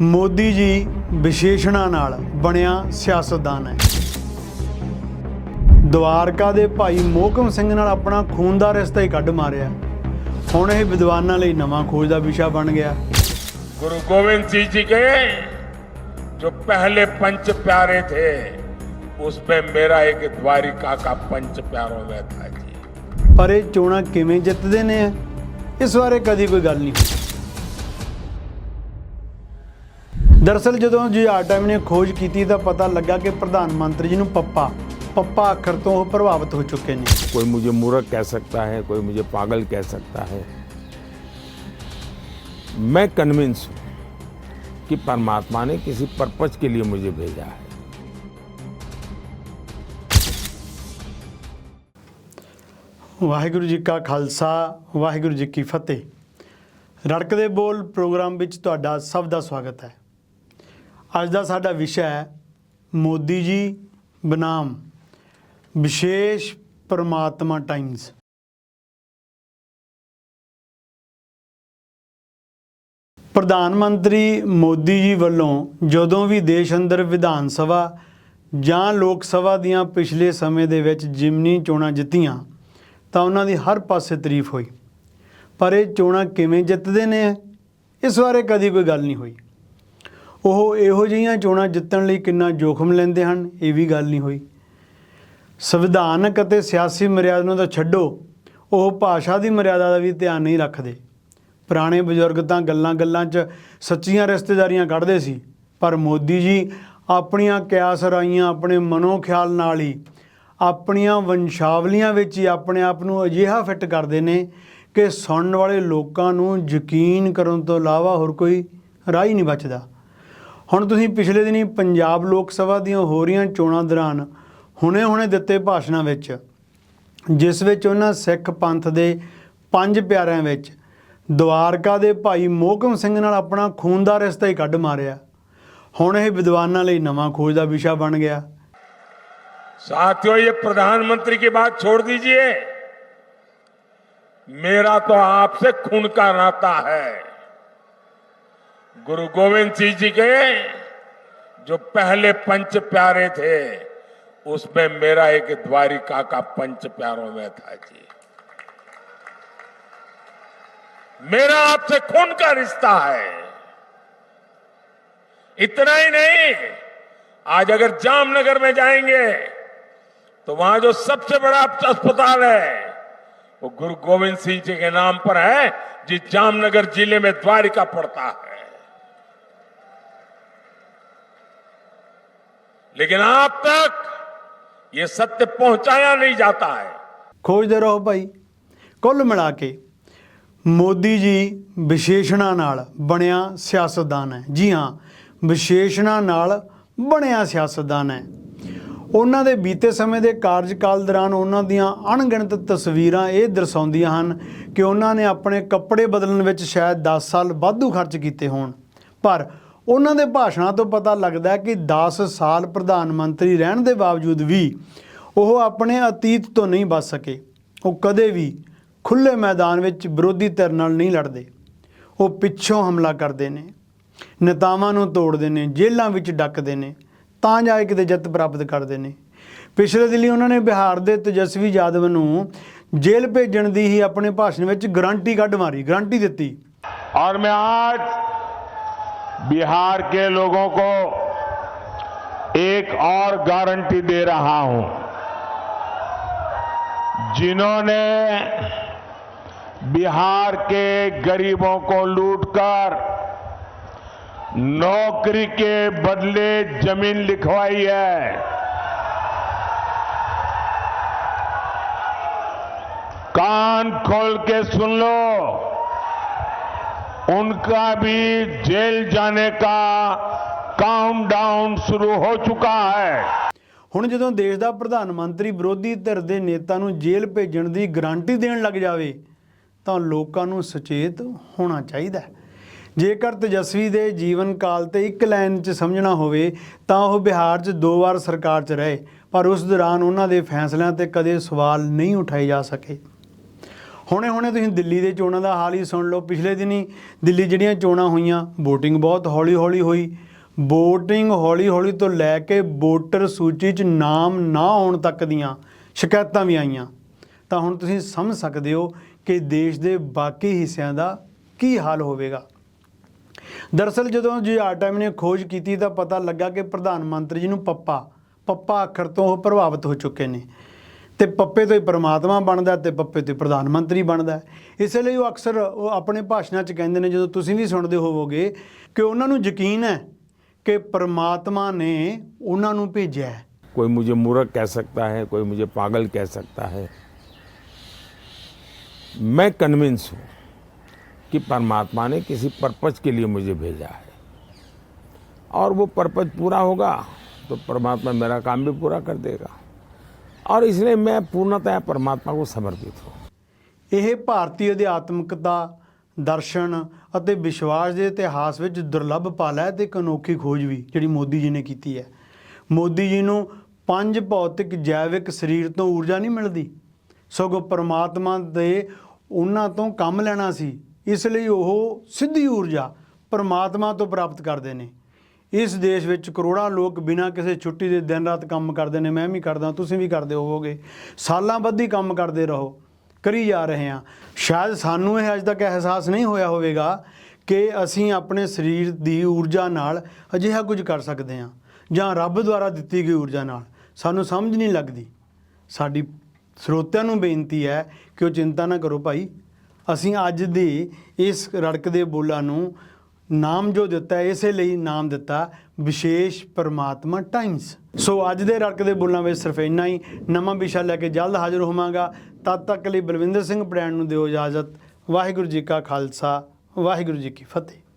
ਮੋਦੀ ਜੀ ਵਿਸ਼ੇਸ਼ਣਾਂ ਨਾਲ ਬਣਿਆ ਸਿਆਸਤਦਾਨ ਹੈ। ਦਵਾਰਕਾ ਦੇ ਭਾਈ ਮੋਹਕਮ ਸਿੰਘ ਨਾਲ ਆਪਣਾ ਖੂਨ ਦਾ ਰਿਸ਼ਤਾ ਹੀ ਕੱਢ ਮਾਰਿਆ। ਹੁਣ ਇਹ ਵਿਦਵਾਨਾਂ ਲਈ ਨਵਾਂ ਖੋਜ ਦਾ ਵਿਸ਼ਾ ਬਣ ਗਿਆ। ਗੁਰੂ ਗੋਬਿੰਦ ਸਿੰਘ ਜੀ ਕੇ ਜੋ ਪਹਿਲੇ ਪੰਜ ਪਿਆਰੇ ਥੇ ਉਸ ਪੇ ਮੇਰਾ ਇੱਕ ਦਵਾਰਿਕਾ ਦਾ ਪੰਜ ਪਿਆਰੋਂ ਵੇ ਥਾ ਜੀ। ਪਰ ਇਹ ਚੋਣਾਂ ਕਿਵੇਂ ਜਿੱਤਦੇ ਨੇ ਇਸ ਬਾਰੇ ਕਦੀ ਕੋਈ ਗੱਲ ਨਹੀਂ। ਹੋਈ ਦਰਅਸਲ ਜਦੋਂ ਜੀ ਟਾਈਮ ਨੇ ਖੋਜ ਕੀਤੀ ਤਾਂ ਪਤਾ ਲੱਗਾ ਕਿ ਪ੍ਰਧਾਨ ਮੰਤਰੀ ਜੀ ਨੂੰ ਪੱਪਾ ਪੱਪਾ ਅੱਖਰ ਤੋਂ ਉਹ ਪ੍ਰਭਾਵਿਤ ਹੋ ਚੁੱਕੇ ਨੇ कोई मुझे मूर्ख कह सकता है कोई मुझे पागल कह सकता है मैं कन्विंस हूं कि परमात्मा ने किसी पर्पज के लिए मुझे भेजा है ਵਾਹਿਗੁਰੂ ਜੀ ਕਾ ਖਾਲਸਾ ਵਾਹਿਗੁਰੂ ਜੀ ਕੀ ਫਤਿਹ ਰੜਕਦੇ ਬੋਲ ਪ੍ਰੋਗਰਾਮ ਵਿੱਚ ਤੁਹਾਡਾ ਸਭ ਦਾ ਸਵਾਗਤ ਹੈ ਅੱਜ ਦਾ ਸਾਡਾ ਵਿਸ਼ਾ ਹੈ ਮੋਦੀ ਜੀ ਬਨਾਮ। ਵਿਸ਼ੇਸ਼ ਪਰਮਾਤਮਾ ਟਾਈਮਸ ਪ੍ਰਧਾਨ ਮੰਤਰੀ ਮੋਦੀ ਜੀ ਵੱਲੋਂ ਜਦੋਂ ਵੀ ਦੇਸ਼ ਅੰਦਰ ਵਿਧਾਨ ਸਭਾ ਜਾਂ ਲੋਕ ਸਭਾ ਦੀਆਂ ਪਿਛਲੇ ਸਮੇਂ ਦੇ ਵਿੱਚ ਜਿਮਨੀ ਚੋਣਾਂ ਜਿੱਤੀਆਂ, ਤਾਂ ਉਹਨਾਂ ਦੀ ਹਰ ਪਾਸੇ ਤਾਰੀਫ ਹੋਈ। ਪਰ ਇਹ ਚੋਣਾਂ ਕਿਵੇਂ ਜਿੱਤਦੇ ਨੇ, ਇਸ ਬਾਰੇ ਕਦੀ ਕੋਈ ਗੱਲ ਨਹੀਂ ਹੋਈ। ਉਹ ਇਹੋ ਜਿਹੀਆਂ ਚੋਣਾਂ ਜਿੱਤਣ ਲਈ ਕਿੰਨਾ ਜੋਖਮ ਲੈਂਦੇ ਹਨ, ਇਹ ਵੀ ਗੱਲ ਨਹੀਂ ਹੋਈ। ਸੰਵਿਧਾਨਕ ਅਤੇ ਸਿਆਸੀ ਮਰਿਆਦਾ ਨੂੰ ਤਾਂ ਛੱਡੋ, ਉਹ ਭਾਸ਼ਾ ਦੀ ਮਰਿਆਦਾ ਦਾ ਵੀ ਧਿਆਨ ਨਹੀਂ ਰੱਖਦੇ। ਪੁਰਾਣੇ ਬਜ਼ੁਰਗ ਤਾਂ ਗੱਲਾਂ-ਗੱਲਾਂ 'ਚ ਸੱਚੀਆਂ ਰਿਸ਼ਤੇਦਾਰੀਆਂ ਕੱਢਦੇ ਸੀ, ਪਰ ਮੋਦੀ ਜੀ ਆਪਣੀਆਂ ਕਿਆਸ ਰਾਈਆਂ ਆਪਣੇ ਮਨੋ ਖਿਆਲ ਨਾਲ ਹੀ ਆਪਣੀਆਂ ਵੰਸ਼ਾਵਲੀਆਂ ਵਿੱਚ ਹੀ ਆਪਣੇ ਆਪ ਨੂੰ ਅਜਿਹਾ ਫਿੱਟ ਕਰਦੇ ਨੇ ਕਿ ਸੁਣਨ ਵਾਲੇ ਲੋਕਾਂ ਨੂੰ ਯਕੀਨ ਕਰਨ ਤੋਂ ਇਲਾਵਾ ਹੋਰ ਕੋਈ ਰਾਹ ਹੀ ਨਹੀਂ ਬਚਦਾ। ਹੁਣ ਤੁਸੀਂ ਪਿਛਲੇ ਦਿਨੀ ਪੰਜਾਬ ਲੋਕ ਸਭਾ ਦੀਆਂ ਹੋ ਰਹੀਆਂ ਚੋਣਾਂ ਦੌਰਾਨ ਹੁਣੇ-ਹੁਣੇ ਦਿੱਤੇ ਭਾਸ਼ਣਾਂ ਵਿੱਚ ਜਿਸ ਵਿੱਚ ਉਹਨਾਂ ਸਿੱਖ ਪੰਥ ਦੇ ਪੰਜ ਪਿਆਰਿਆਂ ਵਿੱਚ ਦਵਾਰਕਾ ਦੇ ਭਾਈ ਮੋਹਕਮ ਸਿੰਘ ਨਾਲ ਆਪਣਾ ਖੂਨ ਦਾ ਰਿਸ਼ਤਾ ਹੀ ਕੱਢ ਮਾਰਿਆ ਹੁਣ ਇਹ ਵਿਦਵਾਨਾਂ ਲਈ ਨਵਾਂ ਖੋਜ ਦਾ ਵਿਸ਼ਾ ਬਣ ਗਿਆ साथियों ये प्रधानमंत्री की बात छोड़ दीजिए मेरा तो आपसे खून का नाता है गुरु गोविंद सिंह जी के जो पहले पंच प्यारे थे, उसमें मेरा एक द्वारिका का पंच प्यारों में था जी। मेरा आपसे खून का रिश्ता है। इतना ही नहीं, आज अगर जामनगर में जाएँगे तो वहाँ जो सबसे बड़ा अस्पताल है, वो गुरु गोविंद सिंह जी के नाम पर है, जिस जामनगर ज़िले में द्वारिका पड़ता है। लेकिन आप तक ये सत्य पहुंचाया नहीं जाता है ਖੋਜਦੇ ਰਹੋ ਭਾਈ ਕੁੱਲ ਮਿਲਾ ਕੇ ਮੋਦੀ ਜੀ ਵਿਸ਼ੇਸ਼ਣਾਂ ਨਾਲ ਬਣਿਆ ਸਿਆਸਤਦਾਨ ਹੈ ਜੀ ਹਾਂ ਵਿਸ਼ੇਸ਼ਣਾਂ ਨਾਲ ਬਣਿਆ ਸਿਆਸਤਦਾਨ ਹੈ ਉਹਨਾਂ ਦੇ ਬੀਤੇ ਸਮੇਂ ਦੇ ਕਾਰਜਕਾਲ ਦੌਰਾਨ ਉਹਨਾਂ ਦੀਆਂ ਅਣਗਿਣਤ ਤਸਵੀਰਾਂ ਇਹ ਦਰਸਾਉਂਦੀਆਂ ਹਨ ਕਿ ਉਹਨਾਂ ਨੇ ਆਪਣੇ ਕੱਪੜੇ ਬਦਲਣ ਵਿੱਚ ਸ਼ਾਇਦ 10 ਸਾਲ ਵਾਧੂ ਖਰਚ ਕੀਤੇ ਹੋਣ ਪਰ ਉਹਨਾਂ ਦੇ ਭਾਸ਼ਣਾਂ ਤੋਂ ਪਤਾ ਲੱਗਦਾ ਕਿ 10 ਸਾਲ ਪ੍ਰਧਾਨ ਮੰਤਰੀ ਰਹਿਣ ਦੇ ਬਾਵਜੂਦ ਵੀ ਉਹ ਆਪਣੇ ਅਤੀਤ ਤੋਂ ਨਹੀਂ ਬਚ ਸਕੇ। ਉਹ ਕਦੇ ਵੀ ਖੁੱਲੇ ਮੈਦਾਨ ਵਿੱਚ ਵਿਰੋਧੀ ਧਿਰ ਨਾਲ ਨਹੀਂ ਲੜਦੇ। ਉਹ ਪਿੱਛੋਂ ਹਮਲਾ ਕਰਦੇ ਨੇ, ਨੇਤਾਵਾਂ ਨੂੰ ਤੋੜਦੇ ਨੇ, ਜੇਲ੍ਹਾਂ ਵਿੱਚ ਡੱਕਦੇ ਨੇ, ਤਾਂ ਜਾ ਕੇ ਕਿਤੇ ਜਿੱਤ ਪ੍ਰਾਪਤ ਕਰਦੇ ਨੇ। ਪਿਛਲੇ ਦਿਨੀ ਉਹਨਾਂ ਨੇ ਬਿਹਾਰ ਦੇ ਤੇਜਸਵੀ ਯਾਦਵ ਨੂੰ ਜੇਲ੍ਹ ਭੇਜਣ ਦੀ ਹੀ ਆਪਣੇ ਭਾਸ਼ਣ ਵਿੱਚ ਗਰੰਟੀ ਕੱਢ ਮਾਰੀ, ਗਰੰਟੀ ਦਿੱਤੀ। ਔਰ ਮੈਂ ਅੱਜ बिहार के लोगों को एक और गारंटी दे रहा हूँ। जिन्होंने बिहार के गरीबों को लूटकर नौकरी के बदले ज़मीन लिखवाई है। कान खोल के सुन लो। उनका भी जेल जाने का काउंटडाउन शुरू हो चुका है ਹੁਣ ਜਦੋਂ ਦੇਸ਼ ਦਾ ਪ੍ਰਧਾਨ ਮੰਤਰੀ ਵਿਰੋਧੀ ਧਿਰ ਦੇ ਨੇਤਾ ਨੂੰ ਜੇਲ੍ਹ ਭੇਜਣ ਦੀ ਗਾਰੰਟੀ ਦੇਣ ਲੱਗ ਜਾਵੇ ਤਾਂ ਲੋਕਾਂ ਨੂੰ ਸੁਚੇਤ ਹੋਣਾ ਚਾਹੀਦਾ ਹੈ ਜੇਕਰ ਤੇਜਸਵੀ ਦੇ ਜੀਵਨ ਕਾਲ ਤੇ ਇੱਕ ਲਾਈਨ 'ਚ ਸਮਝਣਾ ਹੋਵੇ ਤਾਂ ਉਹ ਬਿਹਾਰ 'ਚ ਦੋ ਵਾਰ ਸਰਕਾਰ 'ਚ ਰਹੇ ਪਰ ਉਸ ਦੌਰਾਨ ਉਹਨਾਂ ਦੇ ਫੈਸਲਿਆਂ ਤੇ ਕਦੇ ਸਵਾਲ ਨਹੀਂ ਉਠਾਏ ਜਾ ਸਕੇ ਹੁਣੇ ਹੁਣੇ ਤੁਸੀਂ ਦਿੱਲੀ ਦੇ ਚੋਣਾਂ ਦਾ ਹਾਲ ਹੀ ਸੁਣ ਲਓ। ਪਿਛਲੇ ਦਿਨੀ ਦਿੱਲੀ ਜਿਹੜੀਆਂ ਚੋਣਾਂ ਹੋਈਆਂ, VOTING ਬਹੁਤ ਹੌਲੀ ਹੌਲੀ ਹੋਈ। VOTING ਹੌਲੀ ਹੌਲੀ ਤੋਂ ਲੈ ਕੇ ਵੋਟਰ ਸੂਚੀ 'ਚ ਨਾਮ ਨਾ ਆਉਣ ਤੱਕ ਦੀਆਂ ਸ਼ਿਕਾਇਤਾਂ ਵੀ ਆਈਆਂ। ਤਾਂ ਹੁਣ ਤੁਸੀਂ ਸਮਝ ਸਕਦੇ ਹੋ ਕਿ ਦੇਸ਼ ਦੇ ਬਾਕੀ ਹਿੱਸਿਆਂ ਦਾ ਕੀ ਹਾਲ ਹੋਵੇਗਾ। ਦਰਅਸਲ ਜਦੋਂ ਜੀ ਆਰ ਨੇ ਖੋਜ ਕੀਤੀ ਤਾਂ ਪਤਾ ਲੱਗਾ ਕਿ ਪ੍ਰਧਾਨ ਮੰਤਰੀ ਜੀ ਨੂੰ ਪੱਪਾ ਪੱਪਾ ਅੱਖਰ ਤੋਂ ਉਹ ਪ੍ਰਭਾਵਿਤ ਹੋ ਚੁੱਕੇ ਨੇ। ਤੇ ਪੱਪੇ ਤੋਂ ਹੀ ਪ੍ਰਮਾਤਮਾ ਬਣਦਾ ਤੇ ਪੱਪੇ ਤੋਂ ਹੀ ਪ੍ਰਧਾਨ ਮੰਤਰੀ ਬਣਦਾ ਇਸੇ ਲਈ ਉਹ ਅਕਸਰ ਉਹ ਆਪਣੇ ਭਾਸ਼ਣਾਂ 'ਚ ਕਹਿੰਦੇ ਨੇ ਜਦੋਂ ਤੁਸੀਂ ਵੀ ਸੁਣਦੇ ਹੋਵੋਗੇ ਕਿ ਉਹਨਾਂ ਨੂੰ ਯਕੀਨ ਹੈ ਕਿ ਪ੍ਰਮਾਤਮਾ ਨੇ ਉਹਨਾਂ ਨੂੰ ਭੇਜਿਆ ਹੈ कोई मुझे मूर्ख कह सकता है कोई मुझे पागल कह सकता है मैं कन्विंस हूं कि परमात्मा ने किसी पर्पज के लिए मुझे भेजा है और वो पर्पज पूरा होगा तो परमात्मा मेरा काम भी पूरा कर देगा और इसलिए मैं पूर्णतः परमात्मा को समर्पित हूँ ਇਹ ਭਾਰਤੀ ਅਧਿਆਤਮਿਕਤਾ ਦਰਸ਼ਨ ਅਤੇ ਵਿਸ਼ਵਾਸ ਦੇ ਇਤਿਹਾਸ ਵਿੱਚ ਦੁਰਲੱਭ ਪਲ ਹੈ ਤੇ ਇੱਕ ਅਨੋਖੀ ਖੋਜ ਵੀ ਜਿਹੜੀ ਮੋਦੀ ਜੀ ਨੇ ਕੀਤੀ ਹੈ ਮੋਦੀ ਜੀ ਨੂੰ ਪੰਜ ਭੌਤਿਕ ਜੈਵਿਕ ਸਰੀਰ ਤੋਂ ਊਰਜਾ ਨਹੀਂ ਮਿਲਦੀ ਸਗੋਂ ਪ੍ਰਮਾਤਮਾ ਦੇ ਉਹਨਾਂ ਤੋਂ ਕੰਮ ਲੈਣਾ ਸੀ ਇਸ ਲਈ ਉਹ ਸਿੱਧੀ ਊਰਜਾ ਪ੍ਰਮਾਤਮਾ ਤੋਂ ਪ੍ਰਾਪਤ ਕਰਦੇ ਨੇ ਇਸ ਦੇਸ਼ ਵਿੱਚ ਕਰੋੜਾਂ ਲੋਕ ਬਿਨਾਂ ਕਿਸੇ ਛੁੱਟੀ ਦੇ ਦਿਨ ਰਾਤ ਕੰਮ ਕਰਦੇ ਨੇ, ਮੈਂ ਵੀ ਕਰਦਾ, ਤੁਸੀਂ ਵੀ ਕਰਦੇ ਹੋਵੋਗੇ। ਸਾਲਾਂ ਬੱਧੀ ਕੰਮ ਕਰਦੇ ਰਹੋ, ਕਰੀ ਜਾ ਰਹੇ ਹਾਂ। ਸ਼ਾਇਦ ਸਾਨੂੰ ਇਹ ਅੱਜ ਤੱਕ ਅਹਿਸਾਸ ਨਹੀਂ ਹੋਇਆ ਹੋਵੇਗਾ ਕਿ ਅਸੀਂ ਆਪਣੇ ਸਰੀਰ ਦੀ ਊਰਜਾ ਨਾਲ ਅਜਿਹਾ ਕੁਝ ਕਰ ਸਕਦੇ ਹਾਂ, ਜਾਂ ਰੱਬ ਦੁਆਰਾ ਦਿੱਤੀ ਗਈ ਊਰਜਾ ਨਾਲ। ਸਾਨੂੰ ਸਮਝ ਨਹੀਂ ਲੱਗਦੀ। ਸਾਡੀ ਸਰੋਤਿਆਂ ਨੂੰ ਬੇਨਤੀ ਹੈ ਕਿ ਉਹ ਚਿੰਤਾ ਨਾ ਕਰੋ ਭਾਈ। ਅਸੀਂ ਅੱਜ ਦੀ ਇਸ ਰੜਕਦੇ ਬੋਲਾਂ ਨੂੰ ਨਾਮ ਜੋ ਦਿੱਤਾ, ਇਸੇ ਲਈ ਨਾਮ ਦਿੱਤਾ, ਵਿਸ਼ੇਸ਼ ਪਰਮਾਤਮਾ ਟਾਈਮਸ। ਸੋ ਅੱਜ ਦੇ ਰੜਕ ਦੇ ਬੋਲਾਂ ਵਿੱਚ ਸਿਰਫ ਇੰਨਾ ਹੀ। ਨਵਾਂ ਵਿਸ਼ਾ ਲੈ ਕੇ ਜਲਦ ਹਾਜ਼ਰ ਹੋਵਾਂਗਾ। ਤਦ ਤੱਕ ਲਈ ਬਲਵਿੰਦਰ ਸਿੰਘ ਪੜੈਣ ਨੂੰ ਦਿਓ ਇਜਾਜ਼ਤ। ਵਾਹਿਗੁਰੂ ਜੀ ਕਾ ਖਾਲਸਾ, ਵਾਹਿਗੁਰੂ ਜੀ ਕੀ ਫਤਿਹ।